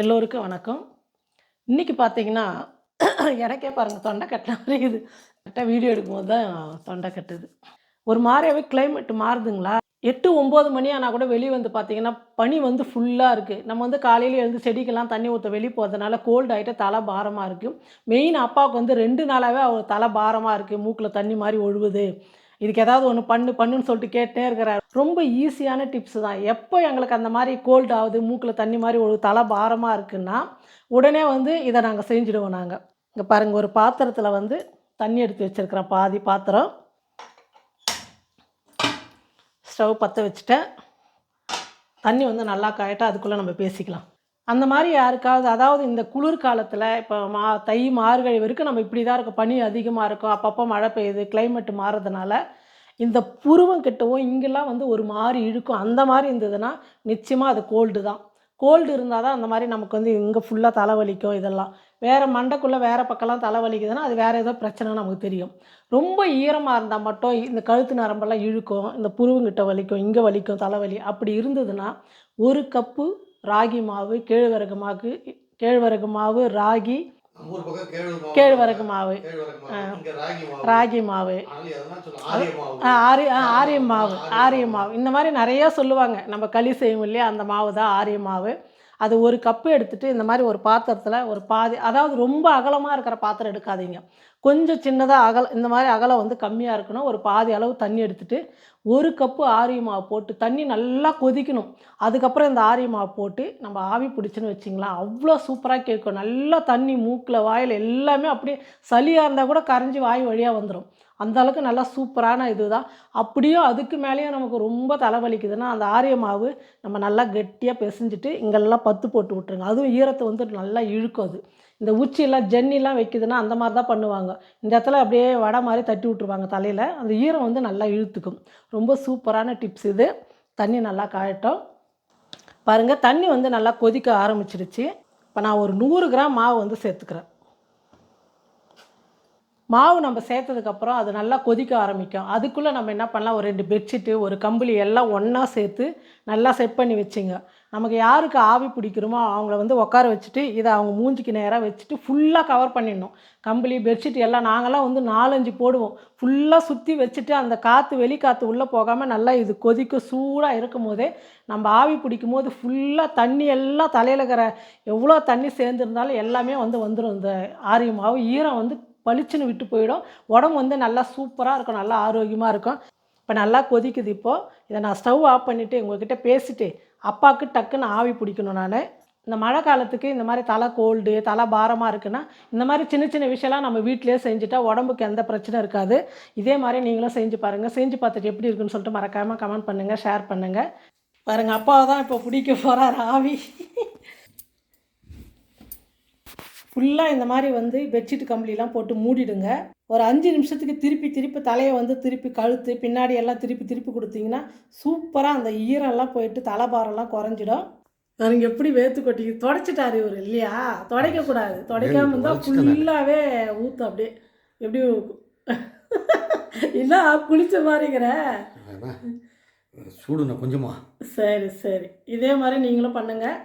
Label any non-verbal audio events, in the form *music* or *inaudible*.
எல்லோருக்கும் வணக்கம். இன்றைக்கி பார்த்தீங்கன்னா எனக்கே பாருங்கள் தொண்டை கட்டின மாதிரி இது கரெக்டாக வீடியோ எடுக்கும்போது தான் தொண்டை கட்டுது. ஒரு மாதிரியாவே கிளைமேட் மாறுதுங்களா? எட்டு ஒம்பது மணி ஆனால் கூட வெளியே வந்து பார்த்தீங்கன்னா பனி வந்து ஃபுல்லாக இருக்குது நம்ம வந்து காலையில் எழுந்து செடிக்கெல்லாம் தண்ணி ஊற்ற வெளியே போகிறதுனால கோல்டு ஆகிட்டு தலை பாரமாக இருக்குது மெயின் அப்பாவுக்கு வந்து ரெண்டு நாளாகவே அவர் தலை பாரமாக இருக்குது மூக்கில் தண்ணி மாதிரி ஒழுகுது. இதுக்கு ஏதாவது ஒன்று பண்ணு பண்ணுன்னு சொல்லிட்டு கேட்டே இருக்கிறார். ரொம்ப ஈஸியான டிப்ஸ் தான். எப்போ எங்களுக்கு அந்த மாதிரி கோல்டு ஆகுது மூக்கில் தண்ணி மாதிரி ஒரு தலை பாரமாக இருக்குன்னா உடனே வந்து இதை நாங்கள் செஞ்சுடுவோம் நாங்கள் இங்கே பாருங்கள் ஒரு பாத்திரத்தில் வந்து தண்ணி எடுத்து வச்சுருக்கிறேன் பாதி பாத்திரம். ஸ்டவ் பற்ற வச்சுட்டேன். தண்ணி வந்து நல்லா காயட்டா அதுக்குள்ளே நம்ம பேசிக்கலாம். அந்த மாதிரி யாருக்காவது அதாவது இந்த குளிர்காலத்தில் இப்போ மா தை மார்கழி வரைக்கும் நம்ம இப்படி தான் இருக்கும். பனி அதிகமாக இருக்கும். அப்பப்போ மழை பெய்யுது கிளைமேட் மாறுறதுனால இந்த புருவம் கிட்டவும் இங்கெல்லாம் வந்து ஒரு மாதிரி இழுக்கும். அந்த மாதிரி இருந்ததுன்னா நிச்சயமாக அது கோல்டு தான். கோல்டு இருந்தால் தான் அந்த மாதிரி நமக்கு வந்து இங்கே ஃபுல்லாக தலைவலிக்கும் இதெல்லாம். வேறு மண்டைக்குள்ளே வேறு பக்கம்லாம் தலைவலிக்குதுன்னா அது வேறு ஏதோ பிரச்சனை நமக்கு தெரியும். ரொம்ப ஈரமாக இருந்தால் மட்டும் இந்த கழுத்து நரம்பெல்லாம் இழுக்கும் இந்த புருவங்கிட்ட வலிக்கும் இங்கே வலிக்கும் தலைவலி. அப்படி இருந்ததுன்னா ஒரு கப்பு ராகி மாவு கேழ்வரகு மாவு கேழ்வரகு மாவு ராகி கேழ்வரகு மாவு. ராகி மாவு. ஆரிய மாவு. ஆரிய மாவு ஆரிய மாவு. இந்த மாதிரி நிறையா சொல்லுவாங்க. நம்ம களி செய்வோம் இல்லையா அந்த மாவு தான் ஆரிய மாவு. அது ஒரு கப்பு எடுத்துட்டு இந்த மாதிரி ஒரு பாத்திரத்தில் ஒரு பாதி அதாவது ரொம்ப அகலமாக இருக்கிற பாத்திரம் எடுக்காதீங்க. கொஞ்சம் சின்னதாக அகல இந்த மாதிரி அகலம் வந்து கம்மியாக இருக்கணும். ஒரு பாதி அளவு தண்ணி எடுத்துகிட்டு ஒரு கப்பு ஆரிய மாவு போட்டு தண்ணி நல்லா கொதிக்கணும். அதுக்கப்புறம் இந்த ஆரிய மாவு போட்டு நம்ம ஆவி பிடிச்சின்னு வச்சிங்களா அவ்வளோ சூப்பராக கேட்கும். நல்லா தண்ணி மூக்கில் வாயில் எல்லாமே அப்படியே சளியாக இருந்தால் கூட கரைஞ்சி வாய் வழியாக வந்துடும் அந்த அளவுக்கு நல்லா சூப்பரான இது தான் அப்படியும் அதுக்கு மேலேயும் நமக்கு ரொம்ப தலைவலிக்குதுன்னா அந்த ஆரிய மாவு நம்ம நல்லா கெட்டியாக பிசைஞ்சிட்டு இங்கெல்லாம் பத்து போட்டு விட்ருங்க அதுவும் ஈரத்தை வந்து நல்லா இழுக்கும் அது. இந்த உச்சியெல்லாம் ஜென்னிலாம் வைக்குதுன்னா அந்த மாதிரி தான் பண்ணுவாங்க. இந்த இடத்துல அப்படியே வடை மாதிரி தட்டி விட்ருவாங்க தலையில். அந்த ஈரம் வந்து நல்லா இழுத்துக்கும். ரொம்ப சூப்பரான டிப்ஸ் இது. தண்ணி நல்லா காயட்டும். பாருங்கள் தண்ணி வந்து நல்லா கொதிக்க ஆரம்பிச்சிடுச்சு இப்போ நான் ஒரு நூறு கிராம் மாவு வந்து சேர்த்துக்கிறேன். மாவு நம்ம சேர்த்ததுக்கப்புறம் அது நல்லா கொதிக்க ஆரம்பிக்கும். அதுக்குள்ளே நம்ம என்ன பண்ணலாம்? ஒரு ரெண்டு பெட்ஷீட்டு ஒரு கம்பளி எல்லாம் ஒன்றா சேர்த்து நல்லா செட் பண்ணி வச்சுங்க. நமக்கு யாருக்கு ஆவி பிடிக்கிறோமோ அவங்கள வந்து உட்கார வச்சுட்டு இதை அவங்க மூஞ்சிக்கு நேராக வச்சுட்டு ஃபுல்லாக கவர் பண்ணிடணும். கம்பளி பெட்ஷீட் எல்லாம் நாங்களாம் வந்து நாலஞ்சு போடுவோம். ஃபுல்லாக சுற்றி வச்சுட்டு அந்த காற்று வெளி காற்று உள்ளே போகாமல் நல்லா இது கொதிக்க சூடாக இருக்கும் போதே நம்ம ஆவி பிடிக்கும் போது ஃபுல்லாக தண்ணி எல்லாம் தலையில் இருக்கிற எவ்வளோ தண்ணி சேர்ந்துருந்தாலும் எல்லாமே வந்து வந்துடும் இந்த ஆரியமாவு ஈரம் வந்து பளிச்சுன்னு விட்டு போயிடும். உடம்பு வந்து நல்லா சூப்பராக இருக்கும் நல்லா ஆரோக்கியமாக இருக்கும். இப்போ நல்லா கொதிக்குது இப்போது இதை நான் ஸ்டவ் ஆஃப் பண்ணிவிட்டு உங்கள்கிட்ட பேசிட்டு அப்பாவுக்கு டக்குன்னு ஆவி பிடிக்கணும் நான். இந்த மழை காலத்துக்கு இந்த மாதிரி தலை கோல்டு தலை பாரமாக இருக்குன்னா இந்த மாதிரி சின்ன சின்ன விஷயம்லாம் நம்ம வீட்டிலே செஞ்சுட்டா உடம்புக்கு எந்த பிரச்சனை இருக்காது. இதே மாதிரி நீங்களும் செஞ்சு பாருங்கள் செஞ்சு பார்த்துட்டு எப்படி இருக்குன்னு சொல்லிட்டு மறக்காமல் கமெண்ட் பண்ணுங்கள் ஷேர் பண்ணுங்கள் பாருங்கள் அப்பாவை தான் இப்போ பிடிக்க போகிறார் ஆவி. ஃபுல்லாக இந்த மாதிரி வந்து பெட்ஷீட் கம்பளிலாம் போட்டு மூடிடுங்க. ஒரு அஞ்சு நிமிஷத்துக்கு திருப்பி திருப்பி தலையை வந்து திருப்பி கழுத்து பின்னாடி எல்லாம் திருப்பி திருப்பி கொடுத்தீங்கன்னா சூப்பராக அந்த ஈரம்லாம் போயிட்டு தலைபாரம்லாம் குறைஞ்சிடும். பாருங்க எப்படி வேத்து கொட்டி தொடச்சிட்டாரு இவர் இல்லையா? துடைக்கக்கூடாது. துடைக்காம இருந்தால் ஃபுல்லாகவே ஊற்றும் அப்படியே எப்படி என்ன *laughs* குளிச்ச மாதிரிங்கிற. சூடுண்ணா கொஞ்சமா. சரி சரி. இதே மாதிரி நீங்களும் பண்ணுங்கள்